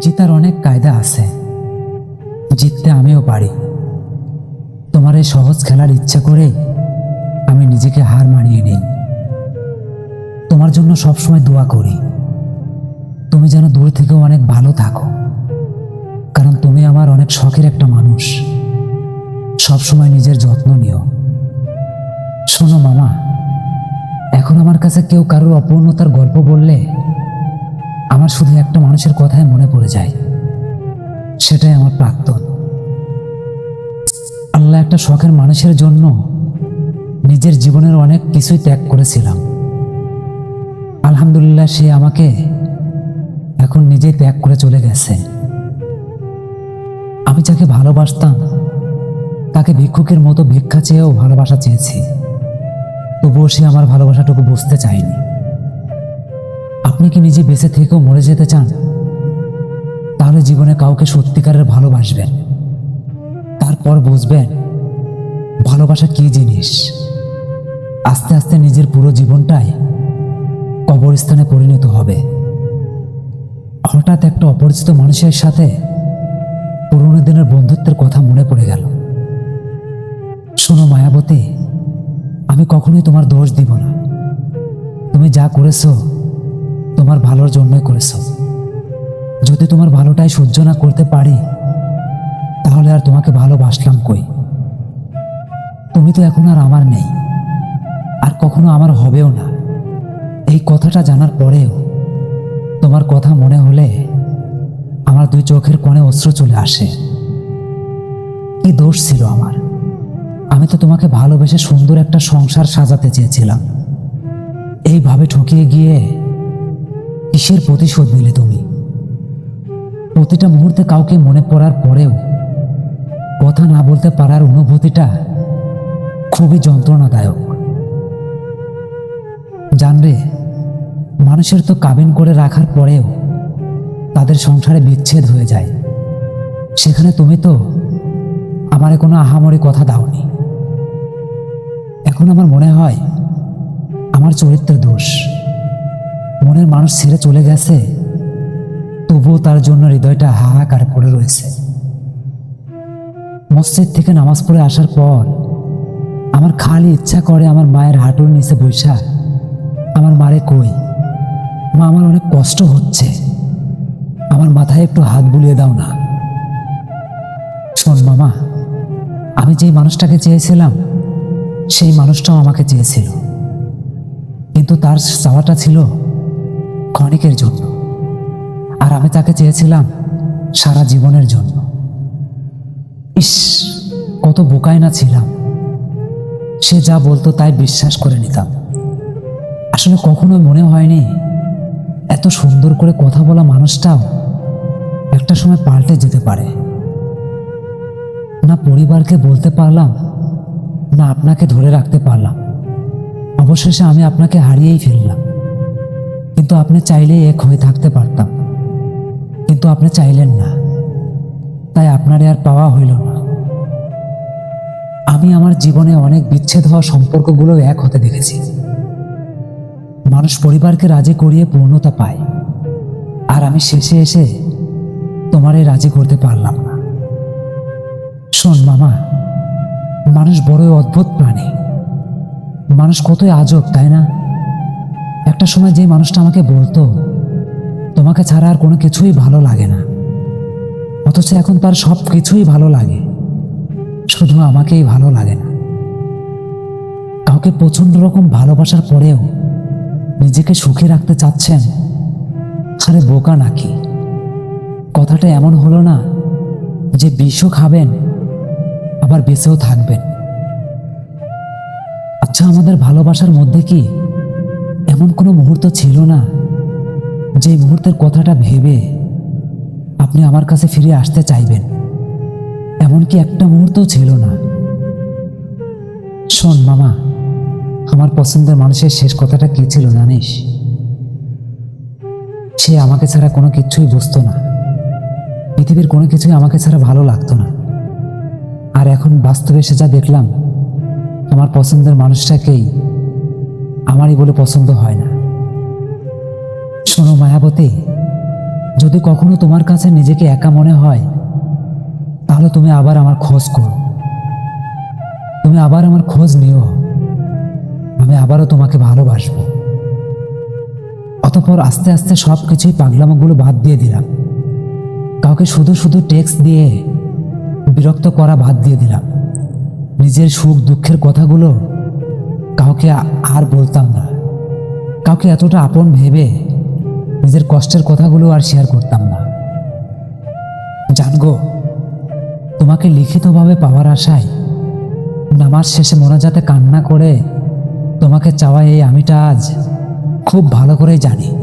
জিতার অনেক কায়দা আছে। জিততে আমিও পারি। তোমার এই সহজ খেলার ইচ্ছা করে আমি নিজেকে হার মানিয়ে নিই। তোমার জন্য সবসময় দোয়া করি। তুমি যেন দূর থেকেও অনেক ভালো থাকো। কারণ তুমি আমার অনেক শখের একটা মানুষ। সবসময় নিজের যত্ন নিও। শোনো মামা, এখন আমার কাছে কেউ কারোর অপূর্ণতার গল্প বললে আমার শুধু একটা মানুষের কথাই মনে পড়ে যায়। সেটাই আমার প্রাক্তন। আল্লাহ একটা শখের মানুষের জন্য নিজের জীবনের অনেক কিছুই ত্যাগ করেছিলাম। আলহামদুলিল্লাহ সে আমাকে এখন নিজেই ত্যাগ করে চলে গেছে। আমি যাকে ভালোবাসতাম, তাকে ভিক্ষুকের মতো ভিক্ষা চেয়েও ভালোবাসা চেয়েছি। তবুও সে আমার ভালোবাসাটুকু বুঝতে চায়নি। আপনি কি নিজে বেঁচে থেকেও মরে যেতে চান? তাহলে জীবনে কাউকে সত্যিকারের ভালোবাসবেন। তারপর বুঝবেন, ভালোবাসা কি জিনিস? আস্তে আস্তে নিজের পুরো জীবনটাই কবরস্থানে পরিণত হবে। হঠাৎ একটা অপরিচিত মানুষের সাথে পুরোনো দিনের বন্ধুত্বের কথা মনে পড়ে গেল। শোনো মায়াবতী, আমি কখনোই তোমার দোষ দিব না। তুমি যা করেছ তোমার ভালোর জন্যই করেছ। যদি তোমার ভালোটাই সহ্য না করতে পারি, তাহলে আর তোমাকে ভালোবাসলাম কই? তুমি তো এখন আর আমার নেই, আর কখনো আমার হবেও না। এই কথাটা জানার পরেও তোমার কথা মনে হলে আমার দুই চোখের কোণে অস্ত্র চলে আসে। কি দোষ ছিল আমার? আমি তো তোমাকে ভালোবেসে সুন্দর একটা সংসার সাজাতে চেয়েছিলাম। এইভাবে ঠকিয়ে গিয়ে কিসের প্রতিশোধ নিলে তুমি? প্রতিটা মুহূর্তে কাউকে মনে পড়ার পরেও কথা না বলতে পারার অনুভূতিটা খুবই যন্ত্রণাদায়ক। জানবে মানুষের তো কাবিন করে রাখার পরেও তাদের সংসারে বিচ্ছেদ হয়ে যায়। সেখানে তুমি তো আমারে কোনো আহামরি কথা দাওনি। এখন আমার মনে হয় আমার চরিত্রের দোষ। মনের মানুষ ছেড়ে চলে গেছে, তবুও তার জন্য হৃদয়টা হাহাকার করে রয়েছে। মসজিদ থেকে নামাজ পড়ে আসার পর আমার খালি ইচ্ছা করে আমার মায়ের হাঁটুর নিচে বৈশা, আমার মারে কই? মা আমার অনেক কষ্ট হচ্ছে, আমার মাথায় একটু হাত বুলিয়ে দাও না। শোন মামা, আমি যেই মানুষটাকে চেয়েছিলাম, সেই মানুষটাও আমাকে চেয়েছিল। কিন্তু তার চাওয়াটা ছিল ক্ষণিকের জন্য। আর আমি তাকে চেয়েছিলাম সারা জীবনের জন্য। ইস, কত বোকায় না ছিলাম। সে যা বলতো তাই বিশ্বাস করে নিতাম। আসলে কখনোই মনে হয়নি এত সুন্দর করে কথা বলা মানুষটাও একটা সময় পাল্টে যেতে পারে। না পরিবারকে বলতে পারলাম, না আপনাকে ধরে রাখতে পারলাম। অবশেষে আমি আপনাকে হারিয়েই ফেললাম। কিন্তু আপনি চাইলেই এক হয়ে থাকতে পারতাম। কিন্তু আপনি চাইলেন না। তাই আপনারে আর পাওয়া হইল না। আমি আমার জীবনে অনেক বিচ্ছেদ হওয়া সম্পর্কগুলো এক হতে দেখেছি। মানুষ পরিবারকে রাজি করিয়ে পূর্ণতা পায়। আর আমি শেষে এসে তোমারে রাজি করতে পারলাম না। শোন মামা, মানুষ বড়ই অদ্ভুত প্রাণী। মানুষ কতই আজব, তাই না? একটা সময় যে মানুষটা আমাকে বলতো, তোমাকে ছাড়া আর কোনো কিছুই ভালো লাগে না। অথচ এখন তার সব কিছুই ভালো লাগে। শুধু আমাকেই ভালো লাগে না। কাউকে প্রচণ্ড রকম ভালোবাসার পরেও নিজেকে সুখী রাখতে চাচ্ছেন, আরে বোকা নাকি? কথাটা এমন হলো না যে বিষও খাবেন, আবার বেঁচেও থাকবেন। আচ্ছা আমাদের ভালোবাসার মধ্যে কি এমন কোনো মুহূর্ত ছিল না যে মুহূর্তের কথাটা ভেবে আপনি আমার কাছে ফিরে আসতে চাইবেন। এমনকি একটা মুহূর্তও ছিল না। শোন মামা, আমার পছন্দের মানুষের শেষ কথাটা কি ছিল জানিস? সে আমাকে ছাড়া কোনো কিছুই বুঝতো না। পৃথিবীর কোনো কিছুই আমাকে ছাড়া ভালো লাগতো না। আর এখন বাস্তবে এসে যা দেখলাম, আমার পছন্দের মানুষটাকেই আমারই বলে পছন্দ হয় না। শোনো মায়াবতী, যদি কখনো তোমার কাছে নিজেকে একা মনে হয়, তাহলে তুমি আবার আমার খোঁজ করো। তুমি আবার আমার খোঁজ নিও। আমি আবারও তোমাকে ভালোবাসবো। অতপর আস্তে আস্তে সব কিছুই পাগলামোগুলো বাদ দিয়ে দিলাম। কাউকে শুধু শুধু টেক্সট দিয়ে বিরক্ত করা বাদ দিয়ে দিলাম। নিজের সুখ দুঃখের কথাগুলো কাউকে আর বলতাম না। কাউকে এতটা আপন ভেবে নিজের কষ্টের কথাগুলো আর শেয়ার করতাম না। জানগো তোমাকে লিখিতভাবে পাওয়ার আশায় নামাজ শেষে মোনাজাতে কান্না করে তোমাকে চাওয়া এই আমিটা আজ খুব ভালো করেই জানি।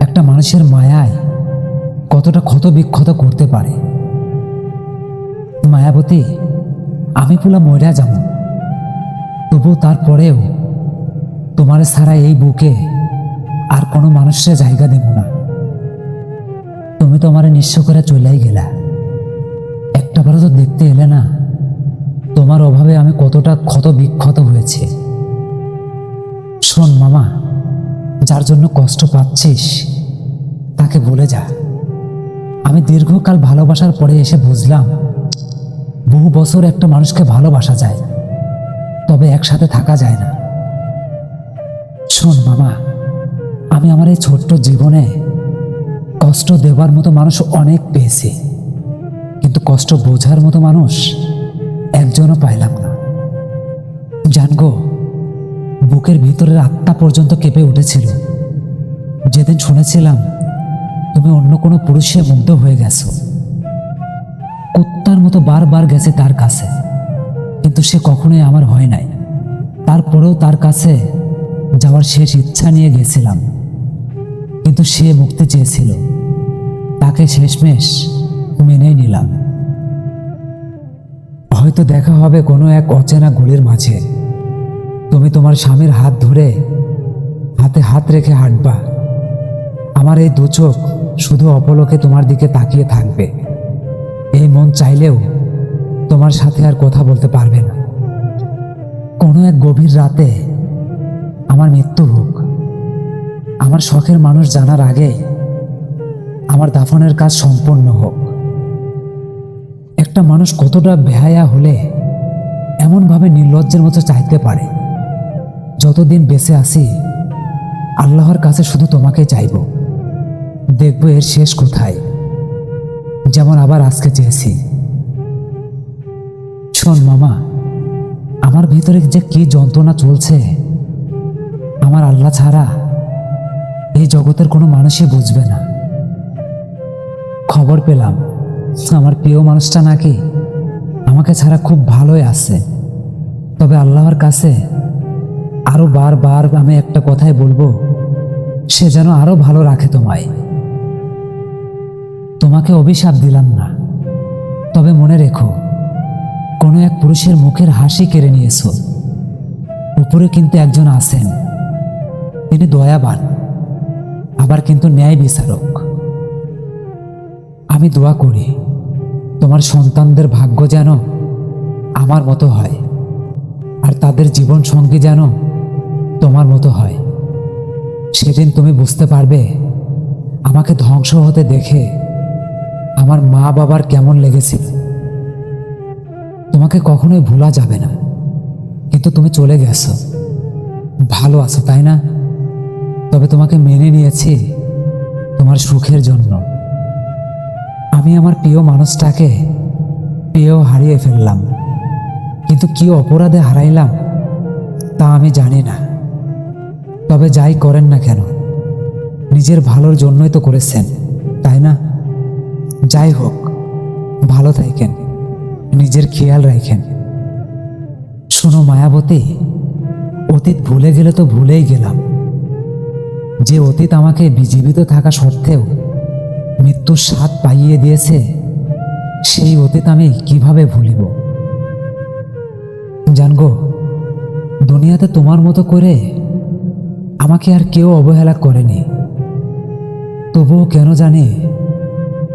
একটা মানুষের মায়ায় কতটা ক্ষত বিক্ষত করতে পারে। মায়াবতী, আমি পুলা ময়রা যাব। তবু তারপরেও তোমার ছাড়া এই বুকে আর কোনো মানুষের জায়গা দেব না। তুমি তো আমার নিঃস্ব করে চলেই গেলা। একটাবারও তো দেখতে এলে না, তোমার অভাবে আমি কতটা ক্ষত বিক্ষত হয়েছে। শোন মামা, যার জন্য কষ্ট পাচ্ছিস, তাকে বলে যা। আমি দীর্ঘকাল ভালোবাসার পরে এসে বুঝলাম, বহু বছর একটা মানুষকে ভালোবাসা যায়। তবে একসাথে থাকা যায় না। শোন মামা, আমি আমার এই ছোট্ট জীবনে কষ্ট দেওয়ার মতো মানুষ অনেক পেয়েছি। কিন্তু কষ্ট বোঝার মতো মানুষ একজনও পাইলাম না। জানগো বুকের ভিতরের আত্মা পর্যন্ত কেঁপে উঠেছিল। যেদিন শুনেছিলাম, তুমি অন্য কোনো পুরুষে মুগ্ধ হয়ে গেছো। কুত্তার মতো বারবার গেছে তার কাছে, কিন্তু সে কখনোই আমার হয় নাই। তার কাছে যাওয়ার শেষ ইচ্ছা নিয়ে গেছিলাম। কিন্তু সে মুক্তি চেয়েছিল। তাকে শেষমেশ মেনেই নিলাম। হয়তো দেখা হবে কোনো এক অচেনা গুলির মাঝে। তুমি তোমার স্বামীর হাত ধরে হাতে হাত রেখে হাঁটবা। আমার এই দু চোখ শুধু অপলকে তোমার দিকে তাকিয়ে থাকবে। এই মন চাইলেও তোমার সাথে আর কথা বলতে পারবে না। গভীর রাতে আমার মৃত্যু হোক। আমার শখের মানুষ জানার আগে আমার দাফনের কাজ সম্পন্ন হোক। একটা মানুষ কতটা বেহায়া হলে এমনভাবে নির্লজ্জের মতো চাইতে পারে? যতদিন বেঁচে আছি, আল্লাহর কাছে শুধু তোমাকে চাইব। দেখব এর শেষ কোথায়, যেমন আবার আজকে চেয়েছি। শোন মামা ভিতরে যে কি যন্ত্রণা চলছে, আমার আল্লাহ ছাড়া এই জগতের কোনো মানুষই বুঝবে না। খবর পেলাম, আমার প্রিয় মানুষটা নাকি আমাকে ছাড়া খুব ভালোই আছে। তবে আল্লাহর কাছে আরও বারবার আমি একটা কথাই বলব, সে যেন আরও ভালো রাখে তোমায়। তোমাকে অভিশাপ দিলাম না, তবে মনে রেখো কোনো এক পুরুষের মুখের হাসি কেড়ে নিয়েছো। উপরে কিন্তু একজন আছেন। তিনি দয়াবান, আবার কিন্তু ন্যায় বিচারক। আমি দোয়া করি, তোমার সন্তানদের ভাগ্য যেন আমার মতো হয়, আর তাদের জীবন সঙ্গী যেন তোমার মতো হয়। সেদিন তুমি বুঝতে পারবে, আমাকে ধ্বংস হতে দেখে আমার মা বাবার কেমন লেগেছিল। তোমাকে কখনোই ভোলা যাবে না। কিন্তু তুমি চলে গেছো। ভালো আছো, তাই না? তবে তোমাকে মেনে নিয়েছি তোমার সুখের জন্য। আমি আমার প্রিয় মানুষটাকে পেয়েও হারিয়ে ফেললাম। কিন্তু কি অপরাধে হারাইলাম তা আমি জানি না। তবে যাই করেন না কেন, নিজের ভালোর জন্যই তো করেছেন, তাই না? যাই হোক, ভালো থাকেন। নিজের খেয়াল রাখেন। শোনো মায়াবতী, অতীত ভুলে গেলে তো ভুলেই গেলাম। যে অতীত আমাকে বিজীবিত থাকা সত্ত্বেও মৃত্যুর স্বাদ পাইয়ে দিয়েছে, সেই অতীত আমি কীভাবে ভুলিব? জানগো, দুনিয়াতে তোমার মতো করে আমাকে আর কেউ অবহেলা করেনি। তবুও কেন জানি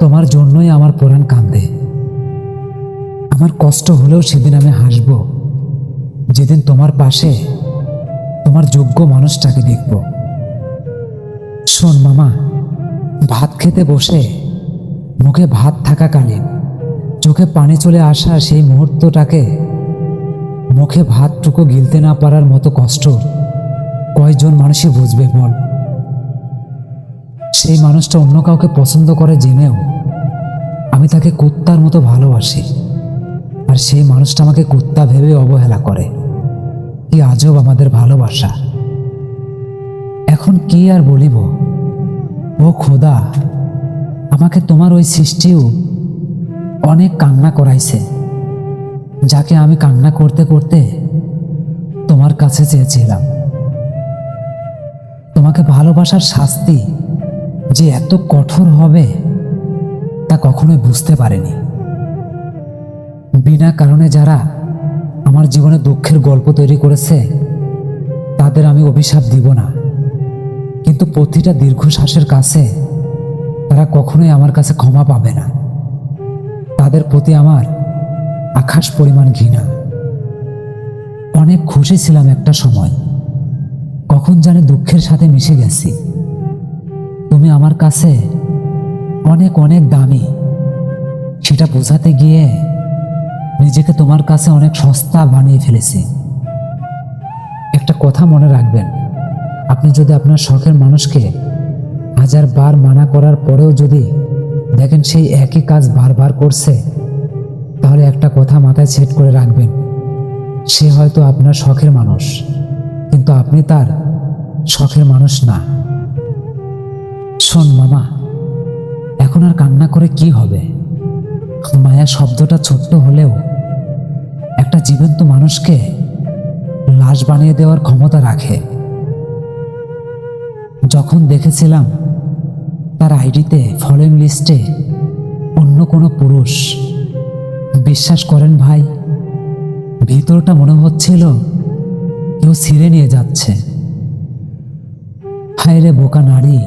তোমার জন্যই আমার প্রাণ কান্দে আমার কষ্ট হলেও সেদিন আমি হাসব। যেদিন তোমার পাশে তোমার যোগ্য মানুষটাকে দেখব। শোন মামা, ভাত খেতে বসে মুখে ভাত থাকাকালীন চোখে পানি চলে আসা সেই মুহূর্তটাকে মুখে ভাতটুকু গিলতে না পারার মতো কষ্ট কয়জন মানুষই বুঝবে বল। সেই মানুষটা অন্য কাউকে পছন্দ করে জেনেও আমি তাকে কুত্তার মতো ভালোবাসি। আর সেই মানুষটা আমাকে কুত্তা ভেবে অবহেলা করে। কি আজব আমাদের ভালোবাসা। এখন কি আর বলিব? ও খোদা, আমাকে তোমার ওই সৃষ্টিও অনেক কান্না করাইছে, যাকে আমি কান্না করতে করতে তোমার কাছে চেয়েছিলাম। তোমাকে ভালোবাসার শাস্তি যে এত কঠোর হবে তা কখনোই বুঝতে পারেনি। বিনা কারণে যারা আমার জীবনে দুঃখের গল্প তৈরি করেছে, তাদের আমি অভিশাপ দিব না। কিন্তু প্রতিটা দীর্ঘশ্বাসের কাছে তারা কখনোই আমার কাছে ক্ষমা পাবে না। তাদের প্রতি আমার আকাশ পরিমাণ ঘৃণা। অনেক খুশি ছিলাম একটা সময়, কখন জানি দুঃখের সাথে মিশে গেছি। তুমি আমার কাছে অনেক অনেক দামি। সেটা বোঝাতে গিয়ে নিজেকে তোমার কাছে অনেক সস্তা বানিয়ে ফেলেছি। একটা কথা মনে রাখবেন, আপনি যদি আপনার শখের মানুষকে হাজার বার মানা করার পরেও যদি দেখেন সেই একই কাজ বারবার করছে, তাহলে একটা কথা মাথায় সেট করে রাখবেন, সে হয়তো আপনার শখের মানুষ, কিন্তু আপনি তার শখের মানুষ না। শোন মামা, এখন আর কান্না করে কি হবে? শব্দটা ছোট্ট হলেও একটা জীবন্ত মানুষকে লাশ বানিয়ে দেওয়ার ক্ষমতা রাখে। যখন দেখেছিলাম তার আইডিতে ফলোইং লিস্টে অন্য কোনো পুরুষ, বিশ্বাস করেন ভাই, ভিতরটা মনে হচ্ছিল কেউ ছিঁড়ে নিয়ে যাচ্ছে। হায় রে বোকা নারী,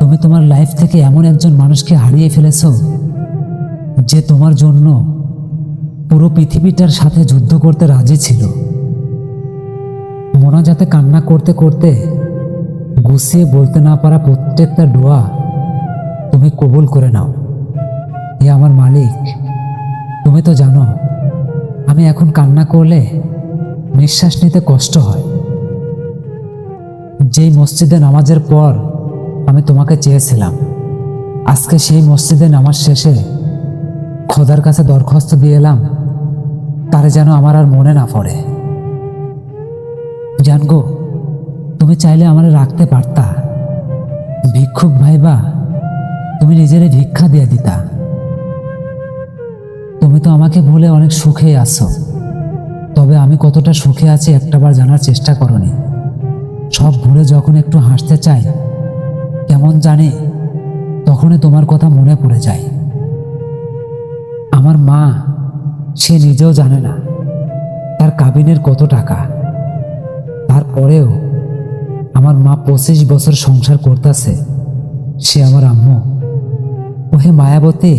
তুমি তোমার লাইফ থেকে এমন একজন মানুষকে হারিয়ে ফেলেছ যে তোমার জন্য পুরো পৃথিবীটার সাথে যুদ্ধ করতে রাজি ছিল। মোনাজাতে কান্না করতে করতে গুছিয়ে বলতে না পারা প্রত্যেকটা ডোয়া তুমি কবুল করে নাও। এ আমার মালিক, তুমি তো জানো, আমি এখন কান্না করলে নিঃশ্বাস নিতে কষ্ট হয়। যেই মসজিদে নামাজের পর আমি তোমাকে চেয়েছিলাম, আজকে সেই মসজিদে নামাজ শেষে খোদার কাছে দরখাস্ত দিয়ে এলাম, তারে যেন আমার আর মনে না পড়ে। জানগো তুমি চাইলে আমার রাখতে পারতা। ভিক্ষুক ভাইবা, তুমি নিজেরে ভিক্ষা দিয়ে দিতা। তুমি তো আমাকে ভুলে অনেক সুখে আছো, তবে আমি কতটা সুখে আছি একটাবার জানার চেষ্টা করনি। সব ভুলে যখন একটু হাসতে চাই, কেমন জানি তখনই তোমার কথা মনে পড়ে যায়। আমার মা, সে নিজেও জানে না তার কাবিনের কত টাকা। তারপরেও আমার মা পঁচিশ বছর সংসার করতেছে, সে আমার আম্মু। ওহে মায়াবতী,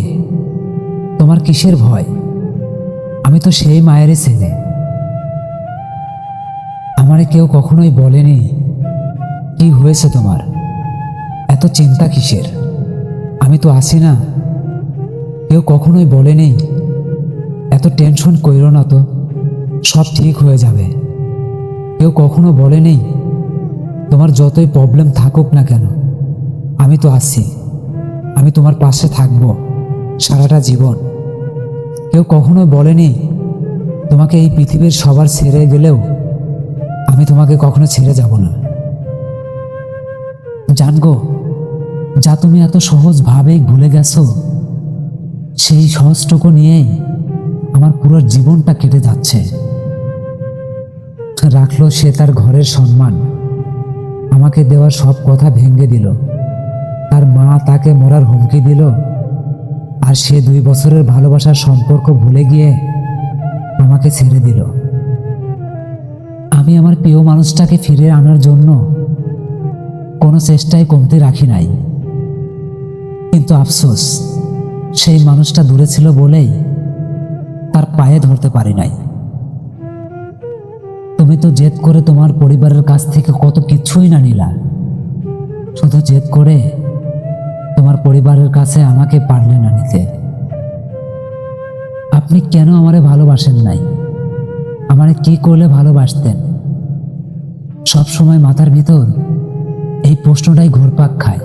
তোমার কিসের ভয়? আমি তো সেই মায়েরই ছেলে। আমারে কেউ কখনোই বলেনি, কি হয়েছে তোমার? এত চিন্তা কিসের? আমি তো আসি না। কেউ কখনোই বলেনি, এত টেনশন কইরো না তো, সব ঠিক হয়ে যাবে। কেউ কখনো বলেনি, তোমার যতই প্রবলেম থাকুক না কেন, আমি তো আছি, আমি তোমার পাশে থাকব সারাটা জীবন। কেউ কখনো বলেনি, তোমাকে এই পৃথিবীর সবার ছেড়ে গেলেও আমি তোমাকে কখনো ছেড়ে যাব না। জানগো, যা তুমি এত সহজভাবেই ভুলে গেছো সেই সহজটুকু নিয়েই আমার পুরো জীবনটা কেটে যাচ্ছে। রাখল সে তার ঘরের সম্মান। আমাকে দেওয়ার সব কথা ভেঙে দিল। তার মা তাকে মরার হুমকি দিল। আর সে দুই বছরের ভালোবাসার সম্পর্ক ভুলে গিয়ে আমাকে ছেড়ে দিল। আমি আমার প্রিয় মানুষটাকে ফিরে আনার জন্য কোনো চেষ্টাই কমতে রাখি নাই। কিন্তু আফসোস সেই মানুষটা দূরে ছিল বলেই তার পায়ে ধরতে পারি নাই। তুমি তো জেদ করে তোমার পরিবারের কাছ থেকে কত কিছুই না নিলা। শুধু জেদ করে তোমার পরিবারের কাছে আমাকে পারলে না নিতে। আপনি কেন আমারে ভালোবাসেন নাই? আমারে কি করলে ভালোবাসতেন? সব সময় মাথার ভিতর এই প্রশ্নটাই ঘুরপাক খায়।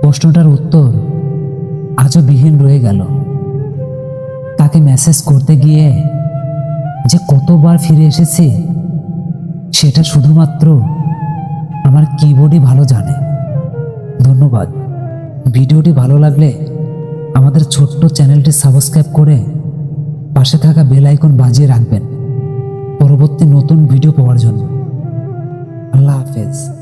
প্রশ্নটার উত্তর আজও বিহীন রয়ে গেল। তাকে মেসেজ করতে গিয়ে যে কতবার ফিরে এসেছি, সেটা শুধুমাত্র আমার কিবোর্ডই ভালো জানে। ধন্যবাদ। ভিডিওটি ভালো লাগলে আমাদের ছোট্ট চ্যানেলটি সাবস্ক্রাইব করে পাশে থাকা বেল আইকন বাজিয়ে রাখবেন। পরবর্তী নতুন ভিডিও পাওয়ার জন্য। আল্লাহ হাফেজ।